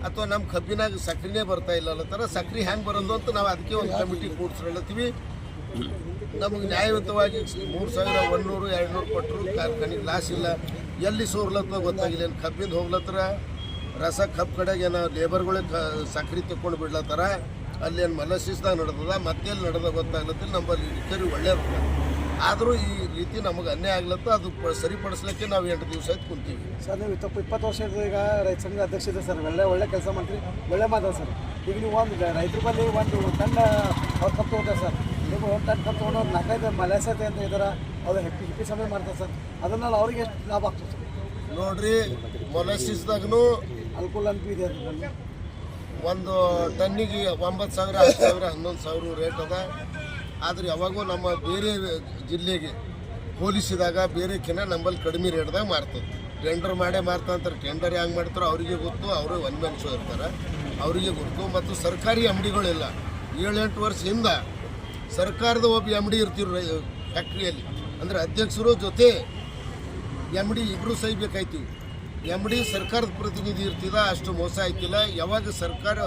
ಅಥವಾ ನಮ್ಮ ಕಬ್ಬಿನಾಗ ಸಕ್ರಿನೇ ಬರ್ತಾ ಇಲ್ಲ ಅನ್ನತ್ತಾರ ಸಕ್ರಿ ಹ್ಯಾಂಗೆ ಬರೋದು ಅಂತ ನಾವು ಅದಕ್ಕೆ ಒಂದು ಕಮಿಟಿ ಕೂಡ್ಸ್ಕೊಳ್ಳತ್ತೀವಿ ನಮಗೆ ನ್ಯಾಯಯುತವಾಗಿ ಮೂರು ಸಾವಿರ ಒಂದೂರು ಎರಡು ನೂರು ಕೊಟ್ಟರು ಕಾರ್ಖಾನೆಗೆ ಲಾಸ್ ಇಲ್ಲ. ಎಲ್ಲಿ ಸೋರ್ಲತ್ತ ಗೊತ್ತಾಗಿಲ್ಲ. ಏನು ಕಬ್ಬಿಂದ ಹೋಗ್ಲತ್ತರ? ರಸ ಕಬ್ಬು ಕಡೆಗೆ ಏನೋ ಲೇಬರ್ಗಳಿಗೆ ಕ ಸಕ್ರೆ ಬಿಡ್ಲತ್ತಾರ? ಅಲ್ಲಿ ಏನು ಮಲಸಿಸ್ದಾಗ ನಡೆದದ? ಮತ್ತೆಲ್ಲಿ ನಡೆದ ಗೊತ್ತಾಗ್ಲತ್ತಿಲ್ಲ. ನಮ್ಮಲ್ಲಿ ರಿಕರಿ ಒಳ್ಳೆ ಆದರೂ ಈ ರೀತಿ ನಮಗೆ ಅನ್ಯಾಯ ಆಗ್ಲತ್ತ, ಅದು ಸರಿಪಡಿಸ್ಲಿಕ್ಕೆ ನಾವು ಎಂಟು ದಿವಸ ಆಯ್ತು ಕುಂತೀವಿ. ಸರ್, ನೀವು ಇಪ್ಪತ್ತು ಇಪ್ಪತ್ತು ವರ್ಷ ಈಗ ರೈತ ಸಂಘ ಅಧ್ಯಕ್ಷ ಇದೆ ಸರ್. ಒಳ್ಳೆ ಒಳ್ಳೆ ಕೆಲಸ ಮಾಡ್ತೀರಿ. ಒಳ್ಳೆ ಮಾತಾಡ ಸರ್. ಈಗ ನೀವು ಒಂದು ರೈತರ ಬಳಿ ಒಂದು ತಂಡ ಅವ್ರು ಕಪ್ಪು ಹೋಗ್ತಾರೆ ಸರ್? ನೀವು ಒಂದು ಟನ್ ತೊಗೊಂಡು ಒಂದು ನಾಲ್ಕೈದು ಮಲಸತೆ ಅಂತ ಇದ್ದಾರೆ ಅದು ಹೆಪ್ಪಿ ಹಿಪ್ಪಿ ಸಮಯ ಮಾಡ್ತಾರೆ ಸರ್. ಅದನ್ನೆಲ್ಲ ಅವ್ರಿಗೆ ಎಷ್ಟು ಲಾಭ ಆಗ್ತದೆ ಸರ್? ನೋಡ್ರಿ ಮೊಲಸಿಸ್ದಾಗೂ ಅನುಕೂಲ ಅನ್ಪಿ ಇದೆ. ಒಂದು ಟನ್ನಿಗೆ ಒಂಬತ್ತು ಸಾವಿರ ಹತ್ತು ಸಾವಿರ ಹನ್ನೊಂದು ಸಾವಿರ ರೇಟ್ ಅದ. ಆದ್ರೆ ಯಾವಾಗೂ ನಮ್ಮ ಬೇರೆ ಜಿಲ್ಲೆಗೆ ಹೋಲಿಸಿದಾಗ ಬೇರೆಕಿನ್ನ ನಂಬಲ್ಲಿ ಕಡಿಮೆ ರೇಟ್ದಾಗ ಮಾರ್ತದೆ. ಟೆಂಡರ್ ಮಾಡೇ ಮಾರ್ತಂತಾರೆ. ಟೆಂಡರ್ ಹೆಂಗೆ ಮಾಡ್ತಾರೋ ಅವರಿಗೆ ಗೊತ್ತು ಅವರು ಒಂದು ಮನುಷ್ಯ ಇರ್ತಾರೆ. ಅವರಿಗೆ ಗೊತ್ತು. ಮತ್ತು ಸರ್ಕಾರಿ ಅಂಗಡಿಗಳಿಲ್ಲ. ಏಳೆಂಟು ವರ್ಷ ಹಿಂದ ಸರ್ಕಾರದ ಒಬ್ಬ ಎಂ ಡಿ ಇರ್ತಿರು ಫ್ಯಾಕ್ಟ್ರಿಯಲ್ಲಿ ಅಂದರೆ ಅಧ್ಯಕ್ಷರು ಜೊತೆ ಎಂ ಡಿ ಇಬ್ಬರು ಸಹಿಬೇಕಾಯ್ತು ಎಂ ಡಿ ಸರ್ಕಾರದ ಪ್ರತಿನಿಧಿ ಇರ್ತಿದ ಅಷ್ಟು ಮೋಸ ಆಯ್ತಿಲ್ಲ. ಯಾವಾಗ ಸರ್ಕಾರ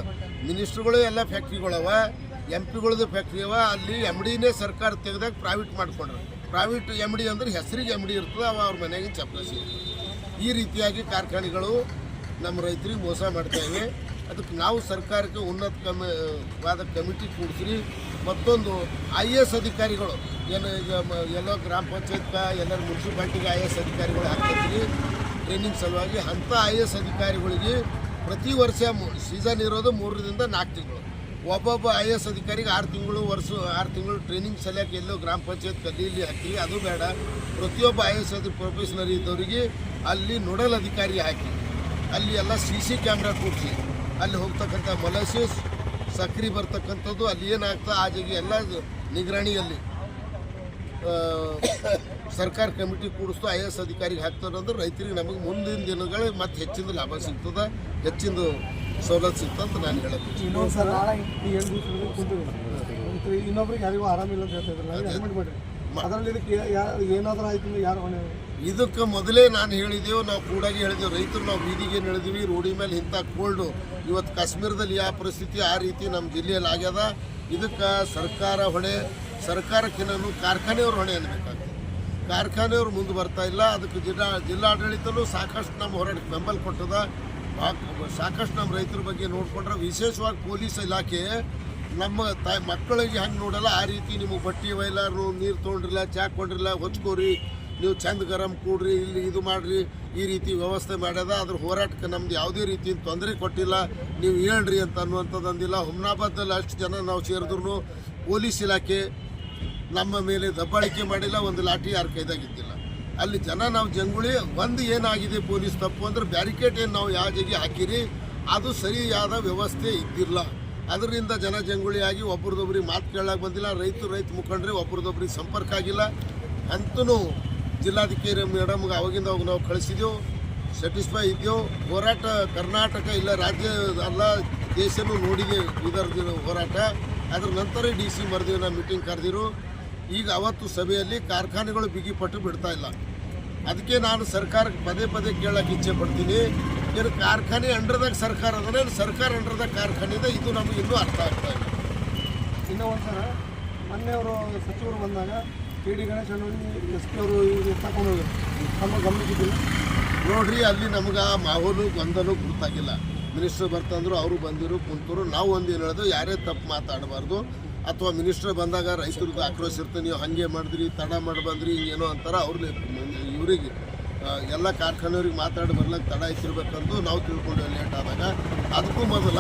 ಮಿನಿಸ್ಟ್ರುಗಳು ಎಲ್ಲ ಫ್ಯಾಕ್ಟ್ರಿಗಳವ ಎಂ ಪಿಗಳದ್ದು ಫ್ಯಾಕ್ಟ್ರಿ ಅವ, ಅಲ್ಲಿ ಎಂ ಡಿನೇ ಸರ್ಕಾರ ತೆಗೆದಾಗ ಪ್ರೈವೇಟ್ ಮಾಡ್ಕೊಂಡ್ರು. ಪ್ರೈವೇಟ್ ಎಂ ಡಿ ಅಂದ್ರೆ ಹೆಸರಿಗೆ ಎಂ ಡಿ ಇರ್ತದೆ, ಅವ ಅವ್ರ ಮನೆಯಾಗಿನ ಚಪ್ಪಲಿಸಿ ಈ ರೀತಿಯಾಗಿ ಕಾರ್ಖಾನೆಗಳು ನಮ್ಮ ರೈತರಿಗೆ ಮೋಸ ಮಾಡ್ತಾ ಇವೆ. ಅದಕ್ಕೆ ನಾವು ಸರ್ಕಾರಕ್ಕೆ ಉನ್ನತ ಕಮಿ ಕಮಿಟಿ ಕೂಡಿಸ್ರಿ ಮತ್ತೊಂದು ಐ ಎ ಎಸ್ ಅಧಿಕಾರಿಗಳು, ಏನು ಈಗ ಎಲ್ಲೋ ಗ್ರಾಮ ಪಂಚಾಯತ್ಗೆ ಎಲ್ಲರ ಮುನ್ಸಿಪಾಲ್ಟಿಗೆ ಐ ಎ ಎಸ್ ಅಧಿಕಾರಿಗಳು ಹಾಕ್ತಿದ್ರಿ ಟ್ರೈನಿಂಗ್ ಸಲುವಾಗಿ ಅಂಥ ಐ ಎ ಎಸ್ ಅಧಿಕಾರಿಗಳಿಗೆ ಪ್ರತಿ ವರ್ಷ ಸೀಸನ್ ಇರೋದು ಮೂರರಿಂದ ನಾಲ್ಕು ತಿಂಗಳು. ಒಬ್ಬೊಬ್ಬ ಐ ಎ ಎಸ್ ಅಧಿಕಾರಿಗೆ ಆರು ತಿಂಗಳು ವರ್ಷ, ಆರು ತಿಂಗಳು ಟ್ರೈನಿಂಗ್ ಸಲ್ಯಾಕೆ ಎಲ್ಲೋ ಗ್ರಾಮ ಪಂಚಾಯತ್ ಕಲೀಲಿ ಹಾಕಿ ಅದು ಬೇಡ. ಪ್ರತಿಯೊಬ್ಬ ಐ ಎ ಎಸ್ ಅಧಿ ಪ್ರೊಫೆಷನರಿ ಇದ್ದವರಿಗೆ ಅಲ್ಲಿ ನೋಡಲ್ ಅಧಿಕಾರಿ ಹಾಕಿ, ಅಲ್ಲಿ ಎಲ್ಲ ಸಿ ಸಿ ಕ್ಯಾಮ್ರಾ ಕೂಡಿಸಿ. ಅಲ್ಲಿ ಹೋಗ್ತಕ್ಕಂಥ ಮೊಲಸಿಸ್ ಸಕ್ರಿ ಬರ್ತಕ್ಕಂಥದ್ದು ಅಲ್ಲಿ ಏನಾಗ್ತದೆ ಆ ಜಗ ಎಲ್ಲ ನಿಗರಾಣಿಯಲ್ಲಿ ಸರ್ಕಾರ ಕಮಿಟಿ ಕೂಡಿಸ್ತು ಐ ಎಸ್ ಅಧಿಕಾರಿಗೆ ಹಾಕ್ತಾರೆ ಅಂದ್ರೆ ರೈತರಿಗೆ ನಮಗೆ ಮುಂದಿನ ದಿನಗಳಲ್ಲಿ ಮತ್ತೆ ಹೆಚ್ಚಿನ ಲಾಭ ಸಿಗ್ತದೆ ಹೆಚ್ಚಿನ ಸವಲತ್ತು ಸಿಗ್ತದೆ ಅಂತ ನಾನು ಕುಂತೀವಿ ಇನ್ನೊಬ್ರಿಗೆ ಯಾರಿಗೂ ಆರಾಮಿಲ್ಲ ಅಂತ ಹೇಳ್ತಾ ಅದರಲ್ಲಿ ಇದಕ್ಕೆ ಏನಾದರೂ ಆಯ್ತು ಯಾರು ಹೊಣೆ? ಇದಕ್ಕೆ ಮೊದಲೇ ನಾನು ಹೇಳಿದೆವು ನಾವು ಕೂಡಾಗಿ ಹೇಳಿದೆವು ರೈತರು ನಾವು ಬೀದಿಗೆ ನಡೆದೀವಿ ರೋಡಿ ಮೇಲೆ ಇಂಥ ಕೋಲ್ಡ್. ಇವತ್ತು ಕಾಶ್ಮೀರದಲ್ಲಿ ಯಾವ ಪರಿಸ್ಥಿತಿ ಆ ರೀತಿ ನಮ್ಮ ಜಿಲ್ಲೆಯಲ್ಲಿ ಆಗ್ಯದ. ಇದಕ್ಕೆ ಸರ್ಕಾರ ಹೊಣೆ ಸರ್ಕಾರಕ್ಕಿನ್ನೂ ಕಾರ್ಖಾನೆಯವ್ರ ಹೊಣೆ ಅನ್ಬೇಕಾಗ್ತದೆ. ಕಾರ್ಖಾನೆಯವ್ರು ಮುಂದೆ ಬರ್ತಾ ಇಲ್ಲ. ಅದಕ್ಕೆ ಜಿಲ್ಲಾ ಜಿಲ್ಲಾಡಳಿತನೂ ಸಾಕಷ್ಟು ನಮ್ಮ ಹೋರಾಟಕ್ಕೆ ಬೆಂಬಲ ಕೊಟ್ಟದ. ಸಾಕಷ್ಟು ನಮ್ಮ ರೈತರ ಬಗ್ಗೆ ನೋಡಿಕೊಂಡ್ರೆ ವಿಶೇಷವಾಗಿ ಪೊಲೀಸ್ ಇಲಾಖೆ ನಮ್ಮ ತಾಯಿ ಮಕ್ಕಳಿಗೆ ಹಂಗೆ ನೋಡಲ್ಲ, ಆ ರೀತಿ ನಿಮಗೆ ಬಟ್ಟೆ ಒಯ್ಲಾರು ನೀರು ತೊಗೊಂಡ್ರಿಲ್ಲ, ಚಾ ಕೊಂಡಿರಲ್ಲ ಹೊಚ್ಕೋರಿ ನೀವು ಚಂದ ಗರಂ ಕೂಡ್ರಿ, ಇಲ್ಲಿ ಇದು ಮಾಡ್ರಿ, ಈ ರೀತಿ ವ್ಯವಸ್ಥೆ ಮಾಡ್ಯದ ಅದ್ರ ಹೋರಾಟಕ್ಕೆ ನಮ್ದು ಯಾವುದೇ ರೀತಿ ತೊಂದರೆ ಕೊಟ್ಟಿಲ್ಲ, ನೀವು ಹೇಳ್ರಿ ಅಂತ ಅನ್ನುವಂಥದ್ದು ಅಂದಿಲ್ಲ. ಹುಮ್ನಾಬಾದಲ್ಲಿ ಅಷ್ಟು ಜನ ನಾವು ಸೇರಿದ್ರು ಪೊಲೀಸ್ ಇಲಾಖೆ ನಮ್ಮ ಮೇಲೆ ದಬ್ಬಾಳಿಕೆ ಮಾಡಿಲ್ಲ, ಒಂದು ಲಾಠಿ ಯಾರ ಕೈದಾಗಿದ್ದಿಲ್ಲ ಅಲ್ಲಿ ಜನ ನಾವು ಜಂಗುಳಿ, ಒಂದು ಏನಾಗಿದೆ ಪೊಲೀಸ್ ತಪ್ಪು ಅಂದ್ರೆ ಬ್ಯಾರಿಕೇಡ್ ಏನು ನಾವು ಯಾವ ಜಾಗೆ ಹಾಕಿರಿ, ಅದು ಸರಿಯಾದ ವ್ಯವಸ್ಥೆ ಇದ್ದಿಲ್ಲ. ಅದರಿಂದ ಜನ ಜಂಗುಳಿಯಾಗಿ ಒಬ್ರದೊಬ್ರಿಗೆ ಮಾತು ಕೇಳಕ್ಕೆ ಬಂದಿಲ್ಲ. ರೈತರು ರೈತ ಮುಖಂಡ್ರೆ ಒಬ್ರದೊಬ್ರಿಗೆ ಸಂಪರ್ಕ ಆಗಿಲ್ಲ. ಅಂತೂ ಜಿಲ್ಲಾಧಿಕಾರಿ ಮೇಡಮ್ಗೆ ಅವಾಗಿಂದ ಅವಾಗ ನಾವು ಕಳಿಸಿದೆವು ಸ್ಯಾಟಿಸ್ಫೈ ಇದ್ದೆವು ಹೋರಾಟ ಕರ್ನಾಟಕ ಇಲ್ಲ, ರಾಜ್ಯ ಅಲ್ಲ, ದೇಶನೂ ನೋಡಿದೆ ಇದರ ಹೋರಾಟ. ಅದ್ರ ನಂತರ ಡಿ ಸಿ ಮರ್ದಿನ ಮೀಟಿಂಗ್ ಕರೆದಿರು. ಈಗ ಅವತ್ತು ಸಭೆಯಲ್ಲಿ ಕಾರ್ಖಾನೆಗಳು ಬಿಗಿಪಟ್ಟು ಬಿಡ್ತಾ ಇಲ್ಲ. ಅದಕ್ಕೆ ನಾನು ಸರ್ಕಾರಕ್ಕೆ ಪದೇ ಪದೇ ಕೇಳಕ್ಕೆ ಇಚ್ಛೆ ಪಡ್ತೀನಿ. ಏನು ಕಾರ್ಖಾನೆ ಅಂಡರ್ದಾಗ ಸರ್ಕಾರ ಅದನ್ನ ಸರ್ಕಾರ ಅಂಡರ್ದಾಗ ಕಾರ್ಖಾನೆ ಇದೆ ಇದು ನಮಗೆ ಇನ್ನೂ ಅರ್ಥ ಆಗ್ತಾ ಇಲ್ಲ. ಇನ್ನೂ ಒಂದು ಸಲ ಮೊನ್ನೆ ಅವರು ಸಚಿವರು ಬಂದಾಗ K D Ganesh S P ಅವರು ತಗೊಂಡು ಹೋಗಿದ್ರು ತಮ್ಮ ಗಮನಿಸಿದ್ದಿಲ್ಲ ನೋಡ್ರಿ ಅಲ್ಲಿ ನಮ್ಗೆ ಆ ಮಾಹೋಲು ಗೊಂದಲು ಗೊತ್ತಾಗಿಲ್ಲ ಮಿನಿಸ್ಟರ್ ಬರ್ತಂದ್ರು ಅವರು ಬಂದಿರು ಕುಂತರು. ನಾವು ಒಂದು ಏನು ಹೇಳೋದು ಯಾರೇ ತಪ್ಪು ಮಾತಾಡಬಾರ್ದು. ಅಥವಾ ಮಿನಿಸ್ಟರ್ ಬಂದಾಗ ರೈತರದ್ದು ಆಕ್ರೋಶ ಇರ್ತದೆ ನೀವು ಹಂಗೆ ಮಾಡಿದ್ರಿ ತಡ ಮಾಡಿ ಬಂದ್ರಿ ಹಿಂಗೇನೋ ಅಂತಾರೆ ಅವ್ರಿಗೆ ಇವರಿಗೆ ಎಲ್ಲ ಕಾರ್ಖಾನೆಯವ್ರಿಗೆ ಮಾತಾಡಿ ಬರ್ಲಕ್ಕೆ ತಡ ಇತ್ತಿರ್ಬೇಕಂತೂ ನಾವು ತಿಳ್ಕೊಂಡು ಲೇಟ್ ಆದಾಗ. ಅದಕ್ಕೂ ಮೊದಲ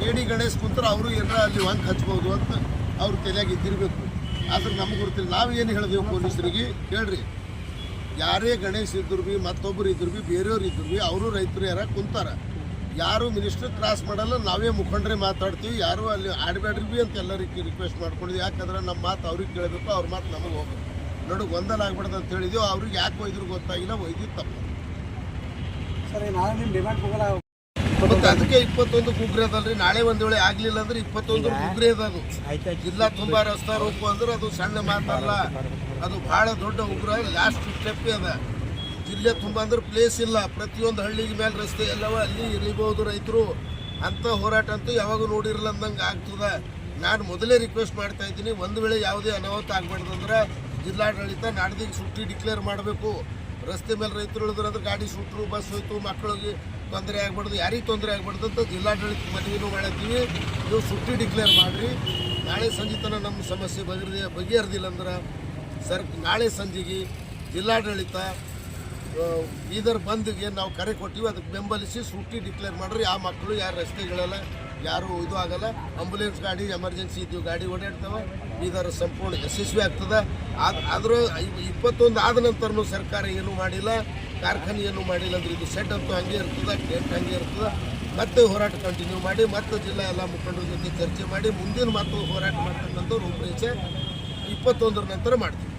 ಕೆ ಡಿ ಗಣೇಶ್ ಕುಂತ್ರೆ ಅವರು ಏನಾರ ಅಲ್ಲಿ ವಂಕ್ ಹಚ್ಬೋದು ಅಂತ ಅವ್ರ ತಲೆಯಾಗಿ ಇದ್ದಿರಬೇಕು. ಆದ್ರೆ ನಮ್ಗೆ ಗೊತ್ತಿಲ್ಲ. ನಾವು ಏನು ಹೇಳಿದೆವು ಪೊಲೀಸರಿಗೆ? ಕೇಳ್ರಿ ಯಾರೇ ಗಣೇಶ್ ಇದ್ರು ಬಿ ಮತ್ತೊಬ್ಬರು ಇದ್ರು ಬಿ, ಬೇರೆಯವ್ರು ಇದ್ರು ಬಿ, ಅವರು ರೈತರು ಯಾರ ಕುಂತಾರ. ಯಾರು ಮಿನಿಸ್ಟರ್ ಕ್ರಾಸ್ ಮಾಡಲ್ಲ, ನಾವೇ ಮುಖಂಡ್ರೆ ಮಾತಾಡ್ತೀವಿ. ಯಾರು ಅಲ್ಲಿ ಆಡಬೇಡ್ರಿ ಬಿ ಅಂತ ಎಲ್ಲರಿಗೆ ರಿಕ್ವೆಸ್ಟ್ ಮಾಡ್ಕೊಂಡಿದ್ವಿ. ಯಾಕಂದ್ರೆ ನಮ್ಮ ಮಾತು ಅವ್ರಿಗೆ ಕೇಳಬೇಕು, ಅವ್ರ ಮಾತು ನಮಗೆ ಹೋಗ್ಬೇಕು. ನೋಡು ಗೊಂದಲ ಆಗ್ಬಾರ್ದು ಅಂತ ಹೇಳಿದ್ವಿ ಅವ್ರಿಗೆ ಯಾಕೆ ಒಯ್ದ್ರು ಗೊತ್ತಾಗಿಲ್ಲ ಒಯ್ದಿದ್ದು ತಪ್ಪು. ಸರಿ ನಾಳೆ ನಿಮ್ಮ ಡಿಮ್ಯಾಂಡ್ ಹೋಗಲ್ಲ. ಮತ್ತೆ ಅದಕ್ಕೆ ಇಪ್ಪತ್ತೊಂದು ಗುಗ್ರೆ ಅದಲ್ರಿ. ನಾಳೆ ಒಂದು ವೇಳೆ ಆಗ್ಲಿಲ್ಲ ಅಂದ್ರೆ ಇಪ್ಪತ್ತೊಂದು ಗುಗ್ರೆ ಅದ. ಅದು ಜಿಲ್ಲಾ ತುಂಬ ರಸ್ತಾ ರೂಪು ಅಂದ್ರೆ ಅದು ಸಣ್ಣ ಮಾತಲ್ಲ. ಅದು ಬಹಳ ದೊಡ್ಡ ಉಗ್ರ ಲಾಸ್ಟ್ ಸ್ಟೆಪ್ ಅದ ಜಿಲ್ಲೆ ತುಂಬ ಅಂದ್ರೆ ಪ್ಲೇಸ್ ಇಲ್ಲ. ಪ್ರತಿಯೊಂದು ಹಳ್ಳಿಗೆ ಮೇಲೆ ರಸ್ತೆ ಎಲ್ಲವ ಅಲ್ಲಿ ಇರಿಬಹುದು ರೈತರು. ಅಂತ ಹೋರಾಟ ಅಂತೂ ಯಾವಾಗ ನೋಡಿರಲ್ಲ ಅಂದಂಗೆ ಆಗ್ತದ. ನಾನು ಮೊದಲೇ ರಿಕ್ವೆಸ್ಟ್ ಮಾಡ್ತಾ ಇದ್ದೀನಿ ಒಂದು ವೇಳೆ ಯಾವುದೇ ಅನಾಹುತ ಆಗ್ಬಾರ್ದು ಅಂದ್ರೆ ಜಿಲ್ಲಾಡಳಿತ ನಾಡ್ದಿಗೆ ಸುಟ್ಟಿ ಡಿಕ್ಲೇರ್ ಮಾಡಬೇಕು. ರಸ್ತೆ ಮೇಲೆ ರೈತರು ಇಳಿದ್ರೆ ಅಂದ್ರೆ ಗಾಡಿ ಸುಟ್ಟರು ಬಸ್ ಹೋಯ್ತು, ಮಕ್ಕಳಿಗೆ ತೊಂದರೆ ಆಗ್ಬಾರ್ದು, ಯಾರಿಗೆ ತೊಂದರೆ ಆಗ್ಬಾರ್ದು ಅಂತ ಜಿಲ್ಲಾಡಳಿತ ಮನವಿನೂ ಮಾಡಿದ್ದೀವಿ ನೀವು ಸುಟ್ಟಿ ಡಿಕ್ಲೇರ್ ಮಾಡಿರಿ. ನಾಳೆ ಸಂಜೆ ತನಕ ನಮ್ಮ ಸಮಸ್ಯೆ ಬಗೆಹರಿದ ಬಗೆಹರಿದಿಲ್ಲ ಅಂದ್ರೆ ಸರ್, ನಾಳೆ ಸಂಜೆಗೆ ಜಿಲ್ಲಾಡಳಿತ ಬೀದರ್ ಬಂದ್ಗೆ ನಾವು ಕರೆ ಕೊಟ್ಟಿವಿ. ಅದಕ್ಕೆ ಬೆಂಬಲಿಸಿ ಸುಟ್ಟಿ ಡಿಕ್ಲೇರ್ ಮಾಡಿರಿ. ಆ ಮಕ್ಕಳು, ಯಾರು ರಸ್ತೆಗಳೆಲ್ಲ ಯಾರು ಇದು ಆಗಲ್ಲ. ಆಂಬುಲೆನ್ಸ್ ಗಾಡಿ ಎಮರ್ಜೆನ್ಸಿ ಇದ್ದೀವಿ ಗಾಡಿ ಓಡಾಡ್ತವೆ. ಬೀದರ್ ಸಂಪೂರ್ಣ ಯಶಸ್ವಿ ಆಗ್ತದೆ. ಆದ್ ಆದರೂ ಇಪ್ಪತ್ತೊಂದು ಆದ ನಂತರನೂ ಸರ್ಕಾರ ಏನೂ ಮಾಡಿಲ್ಲ. ಕಾರ್ಖಾನೆ ಏನೂ ಮಾಡಿಲ್ಲ ಅಂದ್ರೆ ಇದು ಸೆಟ್ ಅಂತೂ ಹಂಗೆ ಇರ್ತದೆ ಟೆಂಟ್ ಹಂಗೆ ಇರ್ತದೆ. ಮತ್ತೆ ಹೋರಾಟ ಕಂಟಿನ್ಯೂ ಮಾಡಿ, ಮತ್ತೆ ಜಿಲ್ಲಾ ಎಲ್ಲ ಮುಖಂಡರ ಜೊತೆ ಚರ್ಚೆ ಮಾಡಿ, ಮುಂದಿನ ಮತ್ತು ಹೋರಾಟ ಮಾಡ್ತಕ್ಕಂಥ ರೂಪರೇಷೆ ಇಪ್ಪತ್ತೊಂದರ ನಂತರ ಮಾಡ್ತೀವಿ.